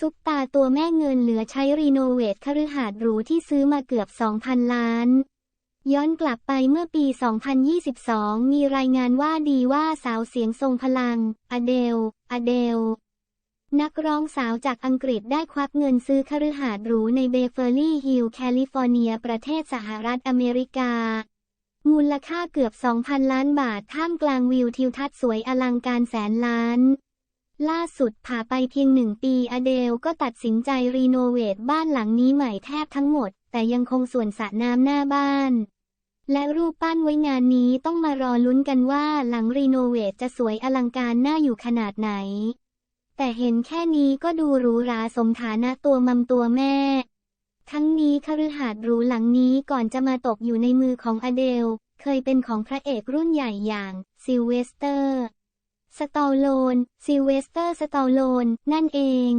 ซุปตาตัวแม่เงินเหลือใช้รีโนเวทคฤหาสน์หรูที่ซื้อมาเกือบ 2,000 ล้าน ย้อนกลับไปเมื่อปี 2022 มีรายงานว่าดีว่าสาวเสียงทรงพลัง อเดล อเดล นักร้องสาวจากอังกฤษได้ควักเงินซื้อคฤหาสน์หรูในเบเฟอร์ลี่ฮิลล์แคลิฟอร์เนีย ประเทศสหรัฐอเมริกา มูลค่าเกือบ 2,000 ล้านบาทท่ามกลางวิวทิวทัศน์สวยอลังการแสนล้าน ล่าสุดผ่าไปเพียงหนึ่งปีอเดลก็ตัดสินใจรีโนเวทบ้านหลังนี้ใหม่แทบทั้งหมด แต่ยังคงส่วนสระน้ำหน้าบ้าน และรูปปั้นไว้งานนี้ต้องมารอลุ้นกันว่าหลังรีโนเวทจะสวยอลังการน่าอยู่ขนาดไหน แต่เห็นแค่นี้ก็ดูหรูหราสมฐานะตัวมัมตัวแม่ ทั้งนี้คฤหาสน์หรูหลังนี้ก่อนจะมาตกอยู่ในมือของอเดล เคยเป็นของพระเอกรุ่นใหญ่อย่างซิลเวสเตอร์ สตอลโลนซิเวสเตอร์ สตอลโลน นั่นเอง